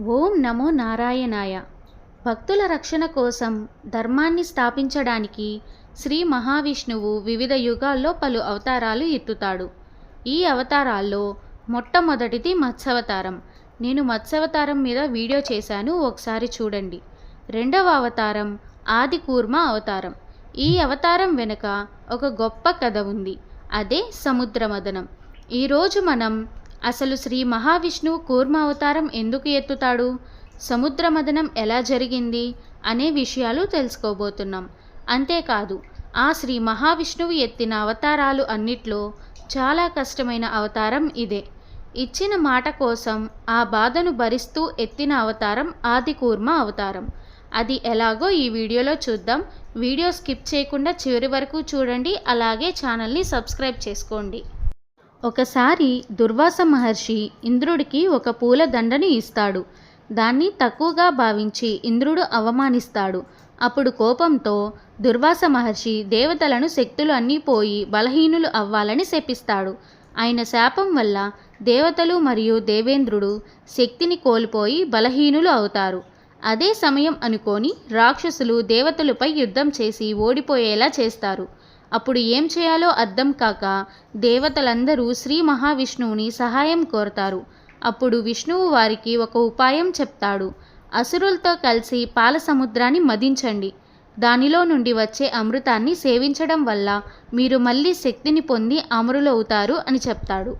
ఓం నమో నారాయణాయ. భక్తుల రక్షణ కోసం ధర్మాన్ని స్థాపించడానికి శ్రీ మహావిష్ణువు వివిధ యుగాల్లో పలు అవతారాలు ఎత్తుతాడు. ఈ అవతారాల్లో మొట్టమొదటిది మత్స్యవతారం. నేను మత్స్యవతారం మీద వీడియో చేశాను ఒకసారి చూడండి. రెండవ అవతారం ఆది కూర్మ అవతారం. ఈ అవతారం వెనుక ఒక గొప్ప కథ ఉంది. అదే సముద్రమదనం. ఈరోజు మనం అసలు శ్రీ మహావిష్ణువు కూర్మ అవతారం ఎందుకు ఎత్తుతాడు? సముద్ర మదనం ఎలా జరిగింది? అనే విషయాలు తెలుసుకోబోతున్నాం. అంతేకాదు ఆ శ్రీ మహావిష్ణువు ఎత్తిన అవతారాలు అన్నిట్లో చాలా కష్టమైన అవతారం ఇదే. ఇచ్చిన మాట కోసం ఆ బాధను భరిస్తూ ఎత్తిన అవతారం ఆది కూర్మ అవతారం. అది ఎలాగో ఈ వీడియోలో చూద్దాం. వీడియో స్కిప్ చేయకుండా చివరి వరకు చూడండి. అలాగే ఛానల్ని సబ్స్క్రైబ్ చేసుకోండి. ఒకసారి దుర్వాస మహర్షి ఇంద్రుడికి ఒక పూల దండని ఇస్తాడు. దాన్ని తక్కువగా భావించి ఇంద్రుడు అవమానిస్తాడు. అప్పుడు కోపంతో దుర్వాస మహర్షి దేవతలను శక్తులు అన్నీ పోయి బలహీనులు అవ్వాలని శపిస్తాడు. ఆయన శాపం వల్ల దేవతలు మరియు దేవేంద్రుడు శక్తిని కోల్పోయి బలహీనులు అవుతారు. అదే సమయం అనుకొని రాక్షసులు దేవతలపై యుద్ధం చేసి ఓడిపోయేలా చేస్తారు. అప్పుడు ఏం చేయాలో అర్థం కాక దేవతలందరూ శ్రీ మహావిష్ణువుని సహాయం కోరతారు. అప్పుడు విష్ణువు వారికి ఒక ఉపాయం చెప్తాడు. అసురులతో కలిసి పాల సముద్రాన్ని మదించండి. దానిలో నుండి వచ్చే అమృతాన్ని సేవించడం వల్ల మీరు మళ్ళీ శక్తిని పొంది అమరులవుతారు అని చెప్తాడు.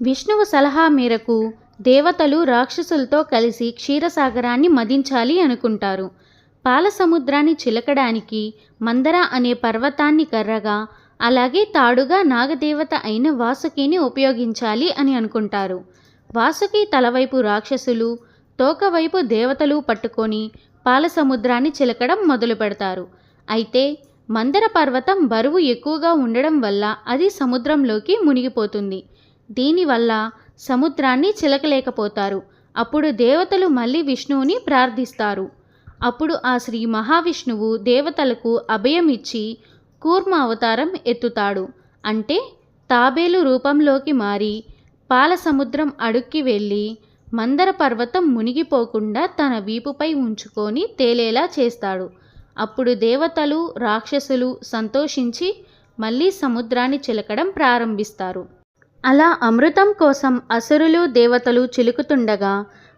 విష్ణువు సలహా మేరకు దేవతలు రాక్షసులతో కలిసి క్షీరసాగరాన్ని మదించాలి అనుకుంటారు. పాల సముద్రాన్ని చిలకడానికి మందర అనే పర్వతాన్ని కర్రగా అలాగే తాడుగా నాగదేవత అయిన వాసుకిని ఉపయోగించాలి అని అనుకుంటారు. వాసుకి తలవైపు రాక్షసులు తోకవైపు దేవతలు పట్టుకొని పాల సముద్రాన్ని చిలకడం మొదలు పెడతారు. అయితే మందర పర్వతం బరువు ఎక్కువగా ఉండడం వల్ల అది సముద్రంలోకి మునిగిపోతుంది. దీనివల్ల సముద్రాన్ని చిలకలేకపోతారు. అప్పుడు దేవతలు మళ్ళీ విష్ణువుని ప్రార్థిస్తారు. అప్పుడు ఆ శ్రీ మహావిష్ణువు దేవతలకు అభయం ఇచ్చి కూర్మ అవతారం ఎత్తుతాడు. అంటే తాబేలు రూపంలోకి మారి పాల సముద్రం అడుక్కి వెళ్ళి మందర పర్వతం మునిగిపోకుండా తన వీపుపై ఉంచుకొని తేలేలా చేస్తాడు. అప్పుడు దేవతలు రాక్షసులు సంతోషించి మళ్ళీ సముద్రాన్ని చిలకడం ప్రారంభిస్తారు. అలా అమృతం కోసం అసురులు దేవతలు చిలుకుతుండగా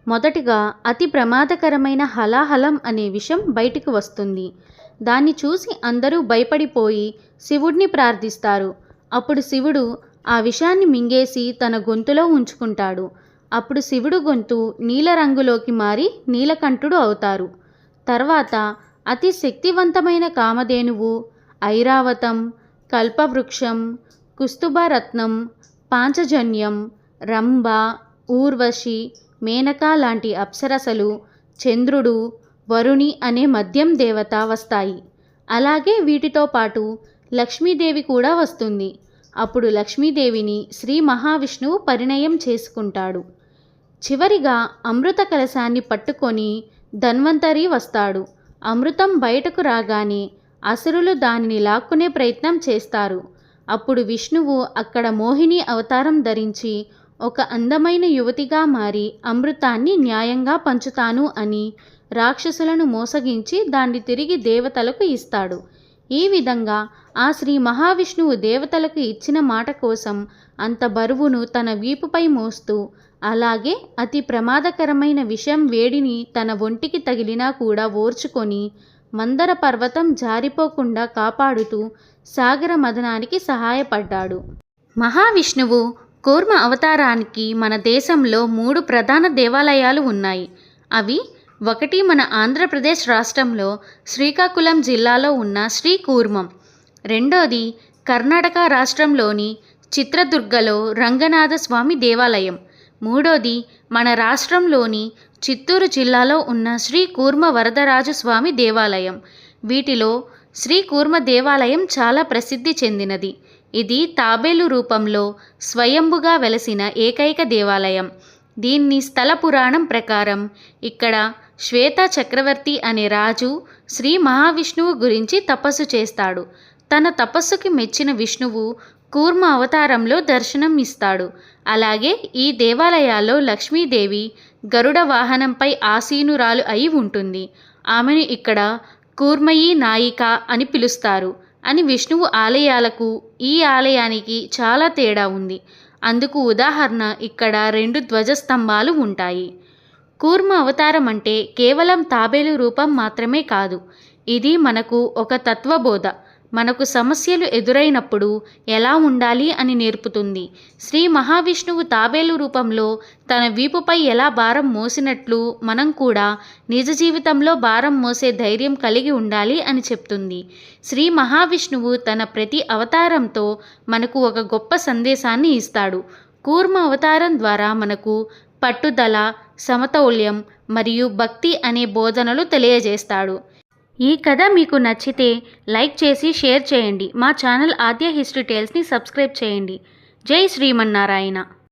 మొదటిగా అతి ప్రమాదకరమైన హలాహలం అనే విషం బయటికి వస్తుంది. దాన్ని చూసి అందరూ భయపడిపోయి శివుడిని ప్రార్థిస్తారు. అప్పుడు శివుడు ఆ విషాన్ని మింగేసి తన గొంతులో ఉంచుకుంటాడు. అప్పుడు శివుడు గొంతు నీలరంగులోకి మారి నీలకంఠుడు అవుతారు. తర్వాత అతి శక్తివంతమైన కామధేనువు ఐరావతం కల్పవృక్షం కుస్తుభరత్నం పాంచజన్యం రంభ ఊర్వశి మేనక లాంటి అప్సరసలు చంద్రుడు వరుణి అనే మద్యం దేవత వస్తాయి. అలాగే వీటితో పాటు లక్ష్మీదేవి కూడా వస్తుంది. అప్పుడు లక్ష్మీదేవిని శ్రీ మహావిష్ణువు పరిణయం చేసుకుంటాడు. చివరిగా అమృత కలశాన్ని పట్టుకొని ధన్వంతరి వస్తాడు. అమృతం బయటకు రాగానే అసురులు దానిని లాక్కునే ప్రయత్నం చేస్తారు. అప్పుడు విష్ణువు అక్కడ మోహిని అవతారం ధరించి ఒక అందమైన యువతిగా మారి అమృతాన్ని న్యాయంగా పంచుతాను అని రాక్షసులను మోసగించి దాన్ని తిరిగి దేవతలకు ఇస్తాడు. ఈ విధంగా ఆ శ్రీ మహావిష్ణువు దేవతలకు ఇచ్చిన మాట కోసం అంత బరువును తన వీపుపై మోస్తూ అలాగే అతి ప్రమాదకరమైన విషం వేడిని తన ఒంటికి తగిలినా కూడా ఓర్చుకొని మందర పర్వతం జారిపోకుండా కాపాడుతూ సాగర మదనానికి సహాయపడ్డాడు. మహావిష్ణువు కూర్మ అవతారానికి మన దేశంలో మూడు ప్రధాన దేవాలయాలు ఉన్నాయి. అవి ఒకటి మన ఆంధ్రప్రదేశ్ రాష్ట్రంలో శ్రీకాకుళం జిల్లాలో ఉన్న శ్రీ కూర్మం. రెండోది కర్ణాటక రాష్ట్రంలోని చిత్రదుర్గలో రంగనాథ స్వామి దేవాలయం. మూడోది మన రాష్ట్రంలోని చిత్తూరు జిల్లాలో ఉన్న శ్రీ కూర్మ వరదరాజు స్వామి దేవాలయం. వీటిలో శ్రీ కూర్మ దేవాలయం చాలా ప్రసిద్ధి చెందినది. ఇది తాబేలు రూపంలో స్వయంభుగా వెలసిన ఏకైక దేవాలయం. దీన్ని స్థల పురాణం ప్రకారం ఇక్కడ శ్వేత చక్రవర్తి అనే రాజు శ్రీ మహావిష్ణువు గురించి తపస్సు చేస్తాడు. తన తపస్సుకి మెచ్చిన విష్ణువు కూర్మ అవతారంలో దర్శనం ఇస్తాడు. అలాగే ఈ దేవాలయాల్లో లక్ష్మీదేవి గరుడ వాహనంపై ఆసీనురాలు అయి ఉంటుంది. ఆమెను ఇక్కడ కూర్మయి నాయిక అని పిలుస్తారు. అని విష్ణువు ఆలయాలకు ఈ ఆలయానికి చాలా తేడా ఉంది. అందుకు ఉదాహరణ ఇక్కడ రెండు ధ్వజస్తంభాలు ఉంటాయి. కూర్మ అవతారం అంటే కేవలం తాబేలు రూపం మాత్రమే కాదు. ఇది మనకు ఒక తత్వబోధ. మనకు సమస్యలు ఎదురైనప్పుడు ఎలా ఉండాలి అని నేర్పుతుంది. శ్రీ మహావిష్ణువు తాబేలు రూపంలో తన వీపుపై ఎలా భారం మోసినట్లు మనం కూడా నిజ జీవితంలో భారం మోసే ధైర్యం కలిగి ఉండాలి అని చెప్తుంది. శ్రీ మహావిష్ణువు తన ప్రతి అవతారంతో మనకు ఒక గొప్ప సందేశాన్ని ఇస్తాడు. కూర్మ అవతారం ద్వారా మనకు పట్టుదల సమతౌల్యం మరియు భక్తి అనే బోధనలు తెలియజేస్తాడు. ఈ కథ మీకు నచ్చితే లైక్ చేసి షేర్ చేయండి. మా ఛానల్ ఆద్య హిస్టరీ టేల్స్ని సబ్స్క్రైబ్ చేయండి. జై శ్రీమన్నారాయణ.